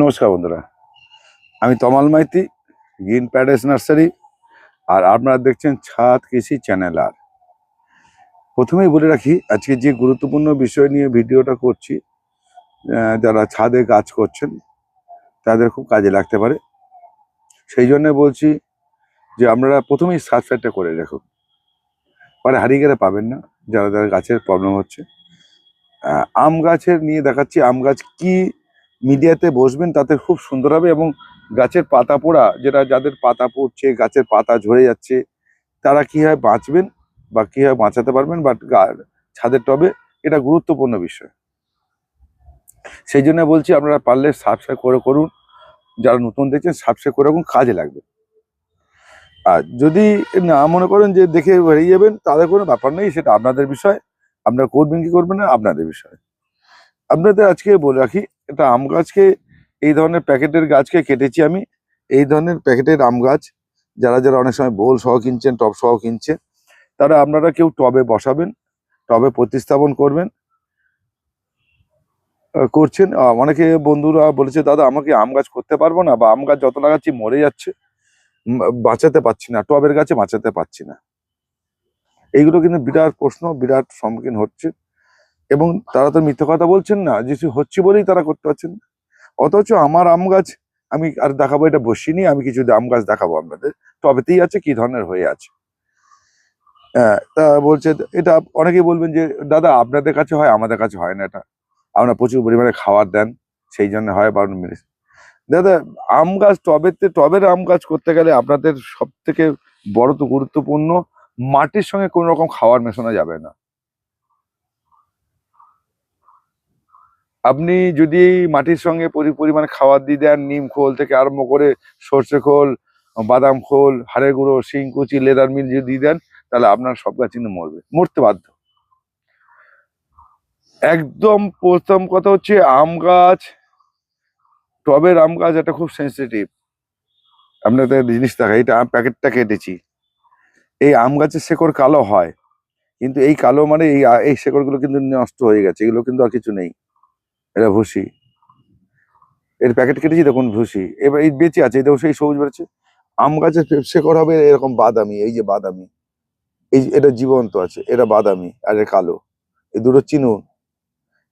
নমস্কার বন্ধুরা। আমি Tamal Maiti, green pads nursery, আর আপনারা দেখছেন ছাদ কৃষি চ্যানেল আর। প্রথমেই বলে রাখি, আজকে যে গুরুত্বপূর্ণ বিষয় নিয়ে ভিডিওটা করছি যারা ছাদে কাজ করছেন, তাদের খুব কাজে লাগতে পারে। সেই জন্য বলছি যে আপনারা প্রথমেই সাবস্ক্রাইবটা করে রাখুন। পরে হারিয়ে গেলে পাবেন না, যারা যারা গাছের প্রবলেম হচ্ছে। আম গাছের নিয়ে দেখাচ্ছি, আম গাছ কি মিডিয়াতে বসবেন, তাতে খুব সুন্দর হবে এবং গাছের পাতা পোড়া, যেটা যাদের পাতা পড়ছে, গাছের পাতা ঝরে যাচ্ছে, তারা কীভাবে বাঁচবেন বা কীভাবে বাঁচাতে পারবেন বাট ছাদের টবে, এটা গুরুত্বপূর্ণ বিষয়। সেই জন্য বলছি, আপনারা পারলে সাবস্ক্রাইব করে করুন। যারা নতুন দেখছেন সাবস্ক্রাইব করে রাখুন, কাজে লাগবে। আর যদি না মনে করেন যে দেখে বেরিয়ে যাবেন, তাদের কোনো ব্যাপার নেই, সেটা আপনাদের বিষয়। আপনারা করবেন কি করবেন না, আপনাদের বিষয়। আপনাদের আজকে বলে রাখি এটা আম গাছকে, এই ধরনের প্যাকেটের গাছকে কেটেছি আমি। এই ধরনের প্যাকেটের আম গাছ, যারা যারা অনেক সময় বোল সহ কিনছেন, টব সহ কিনছে, তারা আপনারা কেউ টবে বসাবেন, টবে প্রতিস্থাপন করবেন করছেন। অনেকে বন্ধুরা বলেছে, দাদা আমাকে আম গাছ করতে পারব না? বা আম গাছ যত লাগাচ্ছি মরে যাচ্ছে। বাঁচাতে পারছি না, টবের গাছে বাঁচাতে পারছি না। এইগুলো কিন্তু বিরাট প্রশ্ন, বিরাট সম্মুখীন হচ্ছে। এবং তারা তো মিথ্যে কথা বলছেন না যে হচ্ছে বলেই তারা করতে পারছেন। অথচ আমার আম গাছ আমি আর দেখাবো এটা বসিনি আমি কিছু আম গাছ দেখাবো আপনাদের। টবেতেই আছে কি ধরনের হয়ে আছে। হ্যাঁ, তা বলছে এটা অনেকেই বলবেন যে দাদা আপনাদের কাছে হয় আমাদের কাছে হয় না এটা। আপনারা প্রচুর পরিমাণে খাবার দেন সেই জন্য হয় বারণ মিলে দাদা আম গাছ টবেতে টবের আম গাছ করতে গেলে আপনাদের সব থেকে বড় তো গুরুত্বপূর্ণ মাটির সঙ্গে কোনো রকম খাবার মেশানো যাবে না। আপনি যদি মাটির সঙ্গে পরি- পরিমাণে খাবার দিয়ে দেন, নিম খোল থেকে আরম্ভ করে সর্ষে খোল, বাদাম খোল হাড়ের গুঁড়ো শিংকুচি লেদার মিল যদি দিয়ে দেন, তাহলে আপনার সব গাছ কিন্তু মরবে, মরতে বাধ্য। একদম প্রথম কথা হচ্ছে আম গাছ, টবের আম গাছ এটা খুব সেন্সিটিভ আপনাদের জিনিস দেখা এটা আম প্যাকেটটা কেটেছি। এই আম গাছের শেকড় কালো হয়, কিন্তু এই কালো মানে এই এই শেকড়গুলো কিন্তু নষ্ট হয়ে গেছে, এগুলো কিন্তু আর কিছু নেই। এটা ভুসি। এর প্যাকেট কেটেছি দেখুন ভুসি? এবার এই বেঁচে আছে দেখো সেই সবুজ বেড়েছে। আম গাছের শেকড় হবে এরকম বাদামি, এই যে বাদামি। এই এটা জীবন্ত আছে, এটা বাদামি আর এটা কালো। এই দুটো চিনুন।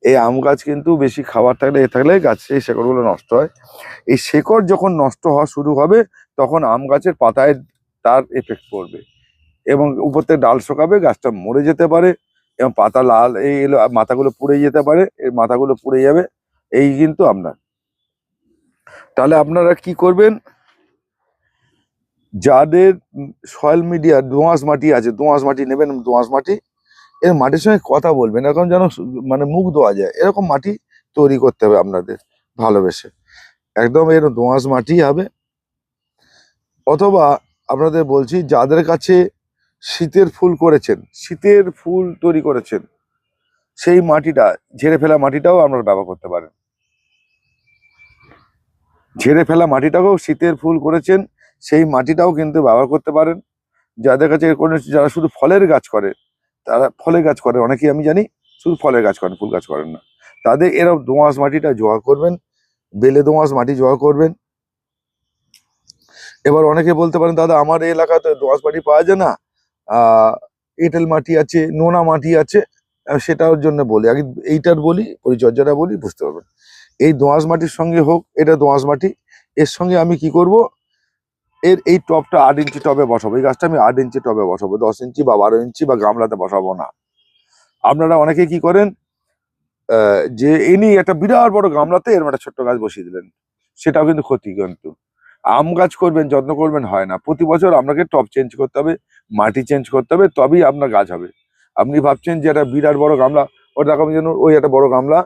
এই আম গাছ কিন্তু বেশি খাবার থাকলে, এ থাকলে গাছ এই শেকড়গুলো নষ্ট হয়। এই শেকড় যখন নষ্ট হওয়া শুরু হবে, তখন আম গাছের পাতায় তার এফেক্ট পড়বে। এবং উপর থেকে ডাল শোকাবে, গাছটা মরে যেতে পারে। এবং পাতা লাল, এই এলো মাথাগুলো পুড়ে যেতে পারে এর মাথাগুলো পুড়ে যাবে, এই কিন্তু আপনার। তাহলে আপনারা কি করবেন? যাদের সয়েল মিডিয়া দোঁয়াশ মাটি আছে, দোঁয়াশ মাটি নেবেন, দোঁয়াশ মাটি, এর মাটির সঙ্গে কথা বলবেন, এরকম যেন মানে মুখ দেওয়া যায়, এরকম মাটি তৈরি করতে হবে আপনাদের ভালোবেসে। একদম এর দোঁয়াশ মাটি হবে। অথবা আপনাদের বলছি, যাদের কাছে শীতের ফুল করেছেন, শীতের ফুল তৈরি করেছেন। সেই মাটিটা, ঝেড়ে ফেলা মাটিটাও আপনারা ব্যবহার করতে পারেন। ঝেড়ে ফেলা মাটিটাকেও শীতের ফুল করেছেন, সেই মাটিটাও কিন্তু ব্যবহার করতে পারেন। যাদের কাছে যারা শুধু ফলের গাছ করে, তারা ফলের গাছ করে, অনেকেই আমি জানি শুধু ফলের গাছ করেন, ফুল গাছ করেন না। তাদের এরকম দোঁয়াশ মাটিটা জোগাড় করবেন, বেলে দোঁয়াশ মাটি জোগাড় করবেন। এবার অনেকে বলতে পারেন, দাদা, আমার এলাকাতে দোঁয়াশ মাটি পাওয়া যায় না এঁটেল মাটি আছে, নোনা মাটি আছে সেটার জন্য বলি। আগে এইটার বলি, পরিচর্যাটা বলি, বুঝতে পারবেন। এই দোঁয়াশ মাটির সঙ্গে হোক, এটা দোঁয়াশ মাটি। এর সঙ্গে আমি কি করব? এর এই টবটা আট ইঞ্চি টবে বসাবো। এই গাছটা আমি আট ইঞ্চি টবে বসাবো। দশ ইঞ্চি বা বারো ইঞ্চি বা গামলাতে বসাবো না। আপনারা অনেকে কি করেন? যে এনি একটা বিরাট বড় গামলাতে এরকম একটা ছোট্ট গাছ বসিয়ে দিলেন। সেটাও কিন্তু ক্ষতি কিন্তু। আম গাছ করবেন, যত্ন করবেন হয় না। প্রতি বছর আপনাকে টব চেঞ্জ করতে হবে। মাটি চেঞ্জ করতে হবে, তবেই আপনার গাছ হবে। আপনি ভাবছেন যে একটা বিরাট বড় গামলা, ওর দেখো যেন ওই একটা বড় গামলা,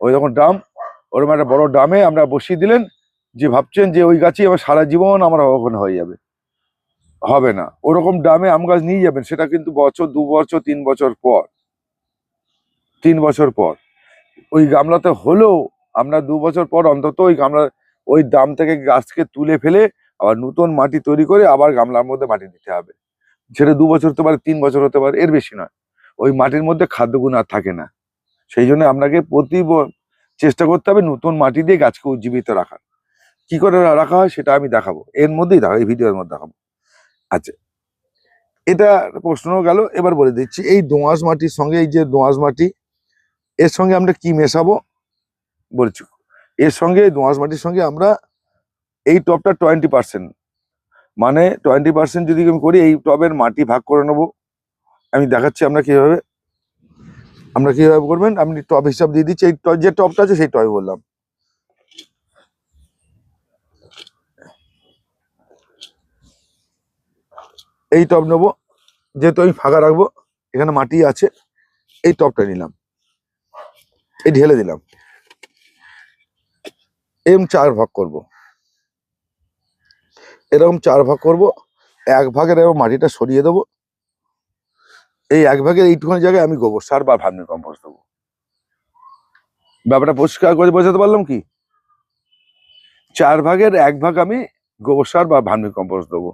ওই রকম ড্রাম ওরকম একটা বড় ড্রামে আমরা বসিয়ে দিলেন, যে ভাবছেন যে ওই গাছই আমার সারা জীবন আমার ওখানে হয়ে যাবে। হবে না। ওরকম ড্রামে আম গাছ নিয়ে যাবেন, সেটা কিন্তু বছর, দু বছর, তিন বছর পর। তিন বছর পর। ওই গামলাতে হলেও আমরা দু বছর পর অন্তত ওই গামলা, ওই দাম থেকে গাছকে তুলে ফেলে আবার নতুন মাটি তৈরি করে আবার গামলার মধ্যে মাটি দিতে হবে। সেটা দু বছর হতে পারে, তিন বছর হতে পারে, এর বেশি নয়। ওই মাটির মধ্যে খাদ্যগুণ আর থাকে না। সেই জন্য আপনাকে প্রতি চেষ্টা করতে হবে নতুন মাটি দিয়ে গাছকে উজ্জীবিত রাখার। কি করে রাখা হয় সেটা আমি দেখাবো। এর মধ্যেই দেখাবো, এই ভিডিওর মধ্যে দেখাবো। আচ্ছা। এটা প্রশ্ন গেল, এবার বলে দিচ্ছি, এই দোঁয়াশ মাটির সঙ্গে, এই যে দোঁয়াশ মাটি, এর সঙ্গে আমরা কি মেশাবো? বলছি। এর সঙ্গে, দোঁয়াশ মাটির সঙ্গে আমরা এই টবটা টোয়েন্টি পার্সেন্ট মানে টোয়েন্টি পার্সেন্ট যদি আমি করি, এই টবের মাটি ভাগ করে নেব। আমি দেখাচ্ছি আমরা কীভাবে আমরা কীভাবে করবেন? আপনি টব হিসাব দিয়ে দিচ্ছি, এই যে টবটা আছে সেই টবে বললাম। এই টব নেব, যেহেতু আমি ফাঁকা রাখব, এখানে মাটি আছে, এই টবটা নিলাম। এই ঢেলে দিলাম। এম চার ভাগ করব। এরকম চার ভাগ করব, এক ভাগের এরকম মাটিটা সরিয়ে দেবো। এই এক ভাগের এইটুখানি জায়গায় আমি গোবর সার বা ভার্মি কম্পোস্ট দেবো। ব্যাপারটা পরিষ্কার করে বোঝাতে পারলাম কি? চার ভাগের এক ভাগ আমি গোবর সার বা ভার্মি কম্পোস্ট দেবো।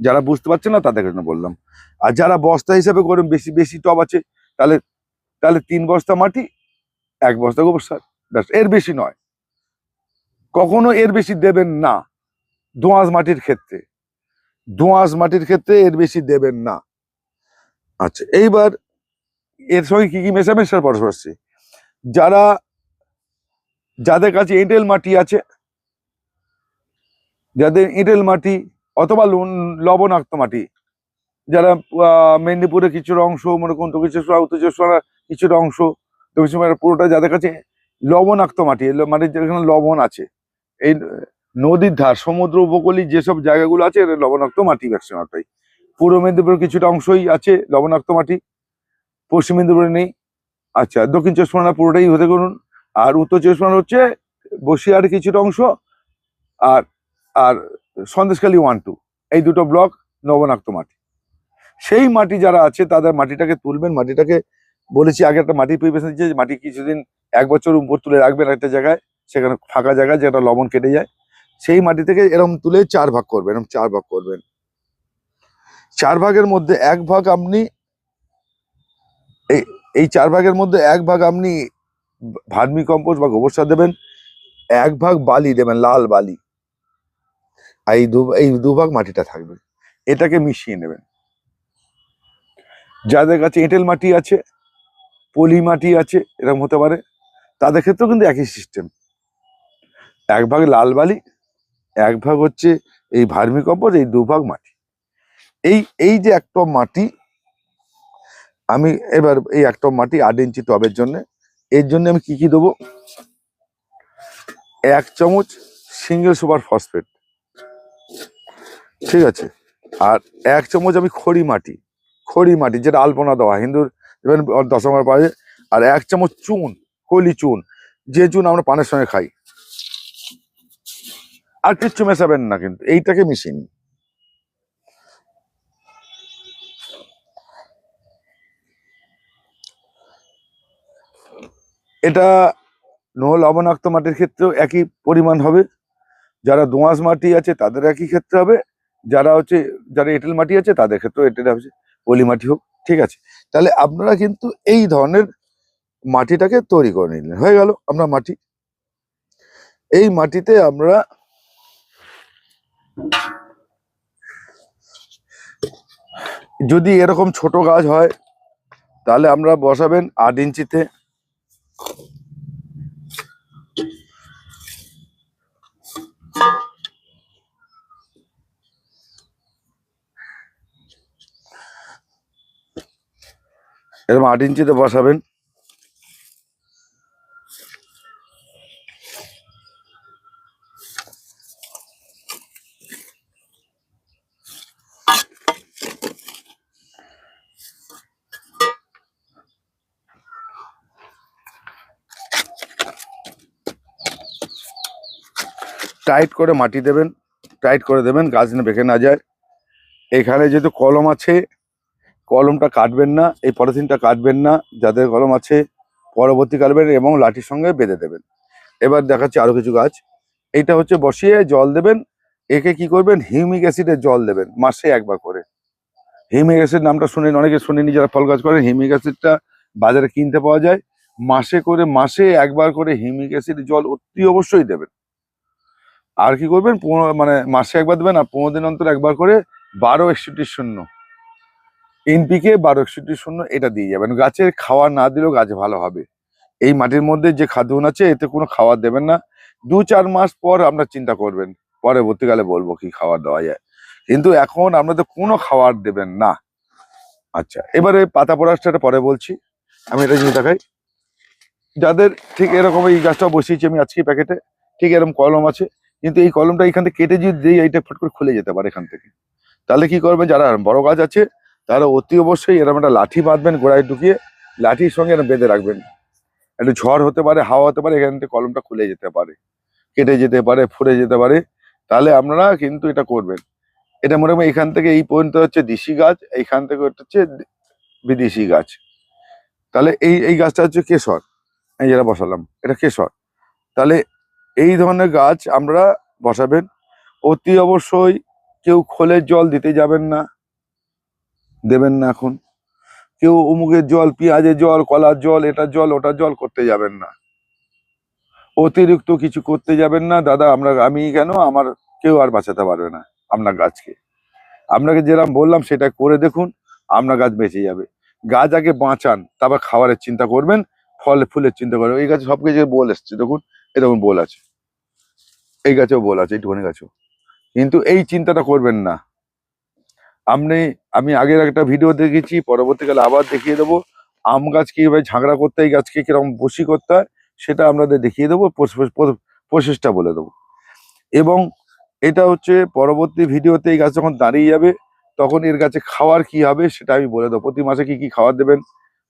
যারা বুঝতে পারছে না, তাদের জন্য বললাম। আর যারা বস্তা হিসাবে করবেন বেশি বেশি টব আছে, তাহলে তাহলে তিন বস্তা মাটি, এক বস্তা গোবর সার, ব্যাস। এর বেশি নয়। কখনো এর বেশি দেবেন না। দোঁয়াশ মাটির ক্ষেত্রে। দোঁয়াশ মাটির ক্ষেত্রে এর বেশি দেবেন না। আচ্ছা এইবার এর সঙ্গে কি কি মেশাবেন সেটা পরে যারা, যাদের কাছে এঁটেল মাটি আছে, যাদের এঁটেল মাটি অথবা লবণাক্ত মাটি, যারা মেদিনীপুরের কিছুটা অংশ, মনে করুন তো কিছু উত্তর চব্বিশ অংশ দক্ষিণ চব্বিশ পুরোটা যাদের কাছে লবণাক্ত মাটি মানে যেখানে লবণ আছে, এই নদীর ধার, সমুদ্র উপকূলীয় যেসব জায়গাগুলো আছে এটা লবণাক্ত মাটি ম্যাক্সিমামটাই পূর্ব মেদিনীপুরের কিছুটা অংশই আছে লবণাক্ত মাটি, পশ্চিম মেদিনীপুরে নেই। আচ্ছা দক্ষিণ চব্বিশ পরগনা পুরোটাই হতে করুন। আর উত্তর চব্বিশ পরগনা হচ্ছে বসিয়ার কিছুটা অংশ, আর আর সন্দেশখালী ওয়ান টু এই দুটো ব্লক লবণাক্ত মাটি। সেই মাটি যারা আছে, তাদের মাটিটাকে তুলবেন, মাটিটাকে বলেছি, আগে একটা মাটি পরিবেশন দিচ্ছে মাটি কিছুদিন এক বছর উপর তুলে রাখবেন একটা জায়গায়, সেখানে ফাঁকা জায়গায় যেটা লবণ কেটে যায়। সেই মাটি থেকে এরকম তুলে চার ভাগ করবেন এরকম চার ভাগ করবেন। চার ভাগের মধ্যে এক ভাগ আপনি এই এই চার ভাগের মধ্যে এক ভাগ আপনি ভার্মি কম্পোস্ট বা গোবর সার দেবেন, এক ভাগ বালি দেবেন, লাল বালি। আর এই দু, এই দুভাগ মাটিটা থাকবে, এটাকে মিশিয়ে নেবেন। যাদের কাছে এঁটেল মাটি আছে, পলি মাটি আছে এরকম হতে পারে, তাদের ক্ষেত্রেও কিন্তু একই সিস্টেম এক ভাগ লাল বালি এক ভাগ হচ্ছে এই ভার্মি কম্পোস্ট এই দুভাগ মাটি। এই এই যে এক টব মাটি, আমি এবার এই এক টব মাটি আট ইঞ্চি টবের জন্য, এর জন্য আমি কি কি দেবো? এক চামচ সিঙ্গেল সুপার ফসফেট। ঠিক আছে? আর এক চামচ আমি খড়ি মাটি খড়ি মাটি, যেটা আলপনা দেওয়া, হিন্দুর দশমার পায়ে আর এক চামচ চুন, কলি চুন, যে চুন আমরা পানের সঙ্গে খাই। আর কিচ্ছু মেশাবেন না কিন্তু, এইটাকে মিশিয়ে নিন এটা নো লবণাক্ত মাটির ক্ষেত্রেও একই পরিমাণ হবে। যারা দোঁয়াশ মাটি আছে তাদের একই ক্ষেত্রে হবে, যারা হচ্ছে, যারা এঁটেল মাটি আছে তাদের ক্ষেত্রেও এঁটেল হবে, পলি মাটি হোক, ঠিক আছে। তাহলে আপনারা কিন্তু এই ধরনের মাটিটাকে তৈরি করে নিলেন। হয়ে গেল, আমরা মাটি। এই মাটিতে আমরা যদি এরকম ছোট গাছ হয় তাহলে আমরা বসাবেন আট ইঞ্চিতে। এরকম আট ইঞ্চিতে বসাবেন। টাইট করে মাটি দেবেন, টাইট করে দেবেন, গাছ যেন বেঁকে না যায়। এখানে যেহেতু কলম আছে, কলমটা কাটবেন না, এই পলিথিনটা কাটবেন না, যাদের কলম আছে, পরবর্তী কাটবেন এবং লাঠির সঙ্গে বেঁধে দেবেন। এবার দেখাচ্ছি আরও কিছু গাছ। এইটা হচ্ছে বসিয়ে জল দেবেন। একে কি করবেন? হিউমিক অ্যাসিডের জল দেবেন, মাসে একবার করে। হিউমিক অ্যাসিড নামটা শুনে অনেকে শুনেনি যারা ফল গাছ করেন, হিউমিক অ্যাসিডটা বাজারে কিনতে পাওয়া যায়। মাসে করে, মাসে একবার করে হিউমিক অ্যাসিড জল অতি অবশ্যই দেবেন। আর কি করবেন? পনেরো মানে মাসে একবার দেবেন আর পনেরো দিন অন্তর একবার করে বারো একষট্টি শূন্য। এনপিকে বারো একষট্টি শূন্য এটা দিয়ে যাবেন। গাছের খাওয়ার না দিলেও গাছ ভালো হবে। এই মাটির মধ্যে যে খাদ্যগুণ আছে, এতে কোনো খাবার দেবেন না। দু চার মাস পর আপনার চিন্তা করবেন, পরবর্তীকালে বলব কি খাবার দেওয়া যায়। কিন্তু এখন আপনাদের কোনো খাবার দেবেন না। আচ্ছা এবারে পাতা পড়াশটা পরে বলছি। আমি এটা জিনিস দেখাই। যাদের ঠিক এরকম এই গাছটা বসিয়েছি আমি আজকে প্যাকেটে, ঠিক এরকম কলম আছে। কিন্তু এই কলমটা এখান থেকে কেটে যদি এইটা ফট করে খুলে যেতে পারে এখান থেকে। তাহলে কি করবে? যারা বড় গাছ আছে, তারা অতি অবশ্যই এরকম একটা লাঠি বাঁধবেন, গোড়ায় ঢুকিয়ে লাঠির সঙ্গে এরকম বেঁধে রাখবেন। একটু ঝড় হতে পারে, হাওয়া হতে পারে, এখান থেকে কলমটা খুলে যেতে পারে। কেটে যেতে পারে ফুরে যেতে পারে। তাহলে আপনারা কিন্তু এটা করবেন। এটা মনে মোটামুটি এখান থেকে এই পর্যন্ত হচ্ছে দেশি গাছ, এইখান থেকে হচ্ছে বিদেশি গাছ। তাহলে এই এই গাছটা হচ্ছে কেশর। এই যেটা বসালাম, এটা কেশর। তাহলে এই ধরনের গাছ আমরা বসাবেন। অতি অবশ্যই কেউ খোলের জল দিতে যাবেন না, দেবেন না এখন। কেউ অমুকের জল, পেঁয়াজের জল, কলার জল, এটার জল, ওটার জল করতে যাবেন না। অতিরিক্ত কিছু করতে যাবেন না। দাদা, আমরা, আমি কেন? আমার কেউ আর বাঁচাতে পারবে না আপনার গাছকে। আপনাকে যেরকম বললাম, সেটা করে দেখুন, আপনার গাছ বেঁচে যাবে। গাছ আগে বাঁচান, তারপর খাবারের চিন্তা করবেন, ফল, ফুলের চিন্তা করবেন। এই গাছে সব কিছু বল এসছে, দেখুন, এরকম বল আছে। এই গাছেও বল আছে এইটুখানি গাছেও। কিন্তু এই চিন্তাটা করবেন না। আপনি, আমি আগের একটা ভিডিও দেখেছি, পরবর্তীকালে আবার দেখিয়ে দেবো। আম গাছ কীভাবে ঝাগড়া করতে এই গাছকে কীরকম বসি করতে হয়, সেটা আপনাদের দেখিয়ে দেবো প্রসেসটা বলে দেবো। এবং এটা হচ্ছে পরবর্তী ভিডিওতে এই গাছ যখন দাঁড়িয়ে যাবে, তখন এর গাছে খাওয়ার কি হবে, সেটা আমি বলে দেবো। প্রতি মাসে কি কি খাবার দেবেন,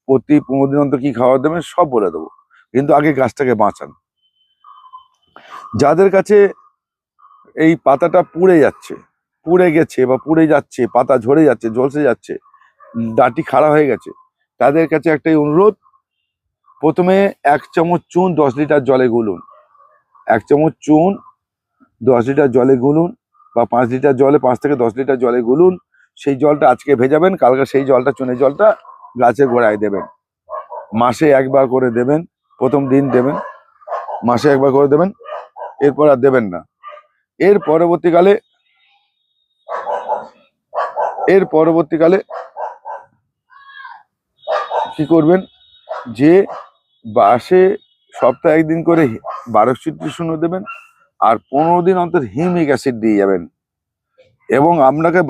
প্রতি পনেরো দিন অন্তর কী খাবার দেবেন, সব বলে দেবো। কিন্তু আগে গাছটাকে বাঁচান। যাদের কাছে এই পাতাটা পুড়ে যাচ্ছে, পুড়ে গেছে বা পুড়ে যাচ্ছে, পাতা ঝরে যাচ্ছে, ঝলসে যাচ্ছে ডাঁটি খাড়া হয়ে গেছে, তাদের কাছে একটাই অনুরোধ, প্রথমে এক চামচ চুন দশ লিটার জলে গুলুন। এক চামচ চুন দশ লিটার জলে গুলুন বা পাঁচ লিটার জলে, পাঁচ থেকে দশ লিটার জলে গুলুন। সেই জলটা আজকে ভেজাবেন, কালকে সেই জলটা, চুনের জলটা গাছের গোড়ায় দেবেন। মাসে একবার করে দেবেন, প্রথম দিন দেবেন, মাসে একবার করে দেবেন। এরপর আর দেবেন না। এর পরবর্তীকালে এর পরবর্তীকালে কি করবেন? যে বাসে সপ্তাহে একদিন করে বারো চিত্রি শূন্য দেবেন আর পনেরো দিন অন্তর হিমিক অ্যাসিড দিয়ে যাবেন। এবং আপনাকে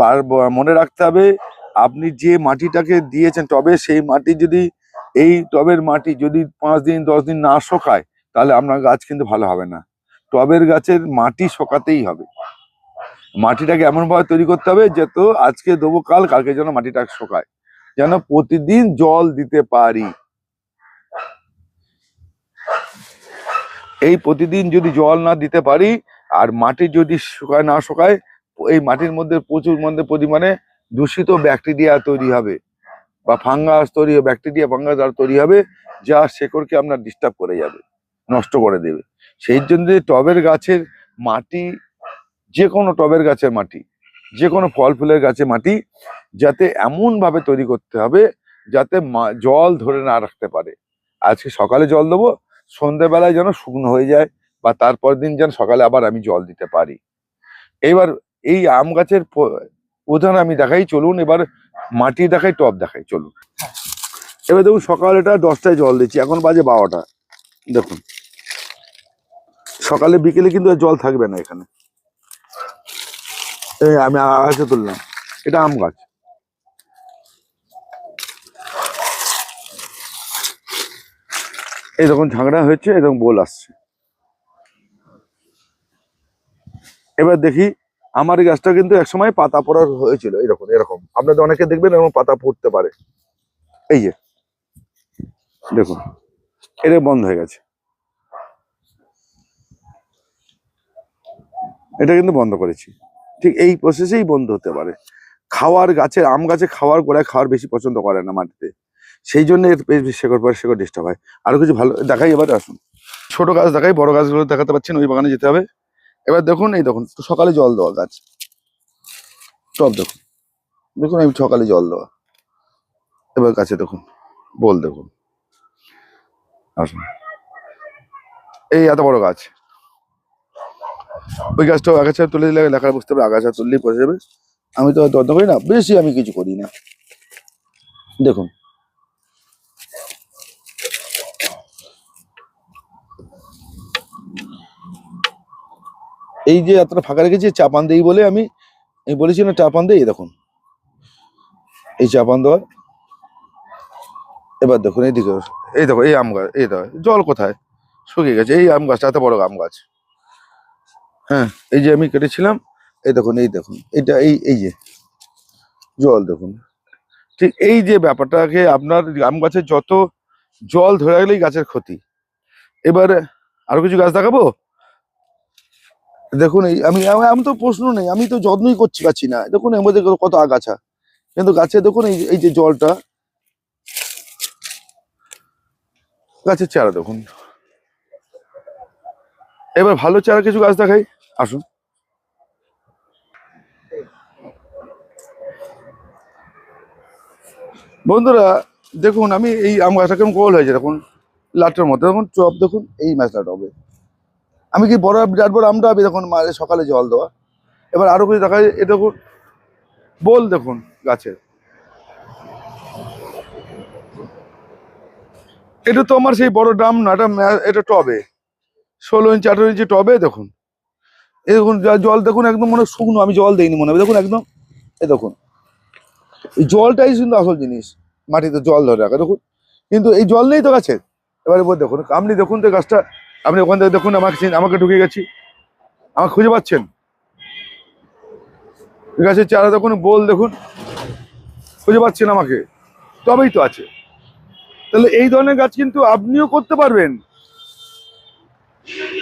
মনে রাখতে হবে, আপনি যে মাটিটাকে দিয়েছেন টবে সেই মাটি যদি, এই টবের মাটি যদি পাঁচ দিন, দশ দিন না শোকায়, তাহলে আপনার গাছ কিন্তু ভালো হবে না। টবের গাছের মাটি শোকাতেই হবে। মাটিটাকে এমনভাবে তৈরি করতে হবে যে তো আজকে দেবো, কাল, কালকে যেন মাটিটা শোকায়। যেন প্রতিদিন জল দিতে পারি। এই প্রতিদিন যদি জল না দিতে পারি, আর মাটি যদি শুকায়, না শুকায়, এই মাটির মধ্যে প্রচুর মধ্যে পরিমাণে দূষিত ব্যাকটেরিয়া তৈরি হবে বা ফাঙ্গাস তৈরি, ব্যাকটেরিয়া, ফাঙ্গাস আর তৈরি হবে, যা শেকড়কে আপনার ডিস্টার্ব করে যাবে। নষ্ট করে দেবে। সেই জন্য টবের গাছের মাটি যে কোনো টবের গাছের মাটি যে কোনো ফল ফুলের গাছের মাটি যাতে এমন ভাবে তৈরি করতে হবে যাতে জল ধরে না রাখতে পারে। আজকে সকালে জল দেবো সন্ধ্যেবেলায় যেন শুকনো হয়ে যায় বা তারপর দিন যেন সকালে আবার আমি জল দিতে পারি। এবার এই আম গাছের প- উদাহরণ আমি দেখাই চলুন এবার মাটি দেখাই টব দেখাই চলুন। এবার দেখুন সকালে এটা দশটায় জল দিচ্ছি এখন বাজে বারোটা। দেখুন। সকালে, বিকেলে কিন্তু জল থাকবে না এখানে। এই আমি আগাছে তুললাম। এটা আম গাছ। এই দেখুন ঝাগড়া হয়েছে এরকম বোল আসছে। এবার দেখি, আমার গাছটা কিন্তু একসময় পাতা পড়ার হয়েছিল এরকম এরকম। আপনাদের অনেকে দেখবেন এরকম পাতা পড়তে পারে। এই যে, দেখুন, এটা বন্ধ হয়ে গেছে। এটা কিন্তু বন্ধ করেছি। ঠিক এই প্রসেসেই বন্ধ হতে পারে। খাওয়ার গাছের আম গাছে খাওয়ার গোড়ায় খাওয়ার বেশি পছন্দ করে না মাটিতে। সেই জন্য শেকড় পরে শেকড় ডিস্টার্ব হয়। আরও কিছু ভালো দেখাই এবার, আসুন। ছোট গাছ দেখাই, বড় গাছগুলো দেখাতে পাচ্ছেন ওই বাগানে যেতে হবে। এবার দেখুন, এই দেখুন সকালে জল দেওয়া গাছ। সব দেখুন। দেখুন আমি সকালে জল দেওয়া। এবার গাছে দেখুন, বল দেখুন। আসুন। এই এত বড় গাছ। ওই গাছটা আগাছা তুলে দিলে লেখা বুঝতে হবে আগাছা তুললেই পড়ে যাবে। আমি তো যত্ন করি না, বেশি আমি কিছু করি না। দেখুন। এই যে এতটা ফাঁকা রেখেছি, চাপান দেই বলে আমি এই বলেছি না চাপান দেই দেখুন। এই চাপান দেওয়া এবার দেখুন, এইদিকে, এই দেখো, এই আম গাছ, এই দেখো, জল কোথায়? শুকিয়ে গেছে, এই আম গাছটা, এত বড় আম গাছ। হ্যাঁ এই যে আমি কেটেছিলাম, এই দেখুন এই দেখুন, এটা এই এই যে, জল দেখুন। ঠিক এই যে ব্যাপারটাকে আপনার আম গাছের যত জল ধরে গেলেই গাছের ক্ষতি। এবার আরও কিছু গাছ দেখাবো? দেখুন এই, আমি, আমি- আমি তো প্রশ্ন নেই, আমি তো যত্নই করছি পাচ্ছি না। দেখুন এর মধ্যে কত আগাছা। কিন্তু গাছে দেখুন এই এই যে জলটা। গাছের চারা দেখুন। এবার ভালো চারা কিছু গাছ দেখাই। আসুন। বন্ধুরা, দেখুন, আমি এই আম গাছটা কেমন গোল হয়েছে, দেখুন, লাটের মতো। দেখুন, চপ, দেখুন, এই মাছটা টবে আমি কি বড় বিরাট বড় আমটা আমি দেখুন মাঝে সকালে জল দেওয়া। এবার আরও কিছু দেখা যায় এ দেখুন, বোল, দেখুন গাছের এটা তো আমার সেই বড় ড্রাম না, এটা এটা টবে। ষোলো ইঞ্চি, আঠারো ইঞ্চি টবে, দেখুন। দেখুন, জল দেখুন একদম মনে শুকনো, আমি জল দিইনি মনে হবে। দেখুন একদম, এই দেখুন। এই জলটাই কিন্তু আসল জিনিস, মাটিতে জল ধরে রাখা, দেখুন। কিন্তু এই জল নেই তো গাছের এবারে দেখুন, আপনি দেখুন তো গাছটা, আপনি ওখান থেকে দেখুন, আমাকে আমাকে ঢুকে গেছি। আমাকে খুঁজে পাচ্ছেন? গাছের চারা দেখুন, বোল দেখুন, খুঁজে পাচ্ছেন আমাকে? তবেই তো আছে। তাহলে এই ধরনের গাছ কিন্তু আপনিও করতে পারবেন।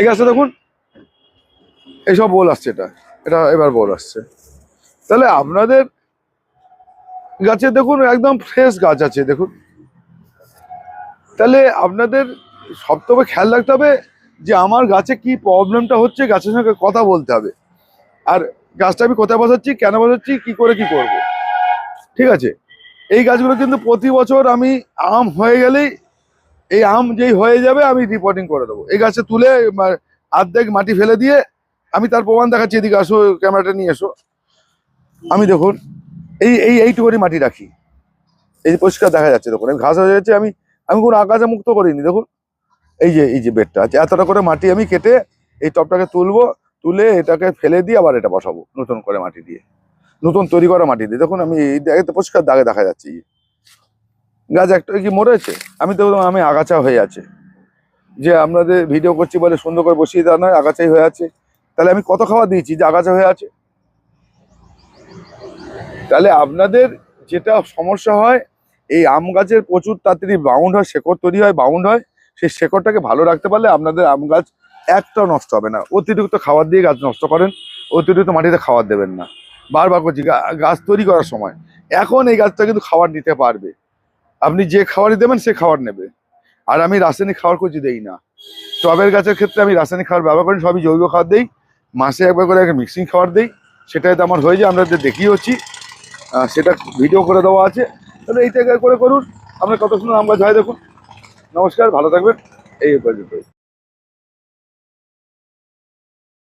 এই গাছটা দেখুন এইসব বোল আসছে এটা। এটা এবার বোল আসছে। তাহলে আপনাদের গাছে দেখুন, একদম ফ্রেশ গাছ আছে, দেখুন। তাহলে আপনাদের সব তবে খেয়াল রাখতে হবে যে আমার গাছে কি প্রবলেমটা হচ্ছে, গাছের সঙ্গে কথা বলতে হবে। আর গাছটা আমি কোথায় বসাচ্ছি, কেন বসাচ্ছি, কি করে কি করব। ঠিক আছে? এই গাছগুলো কিন্তু প্রতি বছর আমি আম হয়ে গেলেই, এই আম যেই হয়ে যাবে আমি রিপোর্টিং করে দেবো। এই গাছে তুলে অর্ধেক মাটি ফেলে দিয়ে আমি তার প্রমাণ দেখাচ্ছি, এদিকে আসো, ক্যামেরাটা নিয়ে এসো। আমি দেখুন, এই এই, এইটুকুনি মাটি রাখি। এই যে পরিষ্কার দেখা যাচ্ছে, দেখুন, আমি ঘাস হয়ে যাচ্ছে আমি আমি কোনো আগাছা মুক্ত করিনি, দেখুন। এই যে এই যে বেডটা আছে, এতটা করে মাটি আমি কেটে এই টপটাকে তুলবো, তুলে এটাকে ফেলে দিয়ে আবার এটা বসাবো, নতুন করে মাটি দিয়ে। নতুন তৈরি করা মাটি দিয়ে, দেখুন, আমি এই পরিষ্কার দাগে দেখা যাচ্ছে। গাছ একটা কি মরেছে? আমি তো আমি আগাছা হয়ে আছে। যে আপনাদের ভিডিও করছি বলে সুন্দর করে বসিয়ে দেওয়া নয়, আগাছাই হয়ে আছে। তাহলে আমি কত খাবার দিয়েছি? যে আগাছা হয়ে আছে। তাহলে আপনাদের যেটা সমস্যা হয়, এই আম গাছের প্রচুর তাড়াতাড়ি বাউন্ড হয়, শেকড় তৈরি হয় বাউন্ড হয়। সেই শেকড়টাকে ভালো রাখতে পারলে আপনাদের আম গাছ একটাও নষ্ট হবে না। অতিরিক্ত খাবার দিয়ে গাছ নষ্ট করেন, অতিরিক্ত মাটিতে খাবার দেবেন না। বারবার করছি গাছ তৈরি করার সময়। এখন এই গাছটা কিন্তু খাবার নিতে পারবে। আপনি যে খাবারই দেবেন, সে খাবার নেবে। আর আমি রাসায়নিক খাবার কিছু দেই না। টবের গাছের ক্ষেত্রে আমি রাসায়নিক খাবার ব্যবহার করি, সবই জৈব খাবার দিই। মাসে একবার করে একটা মিক্সিং খাবার দিই সেটাতে আমার হয়ে যায়, আমরা যে দেখিয়ে হচ্ছি সেটা ভিডিও করে দেওয়া আছে। তাহলে এই থেকে করে করুন আপনার কত সুন্দর আম গাছ হয় দেখুন। নমস্কার, ভালো থাকবেন, এই পর্যন্ত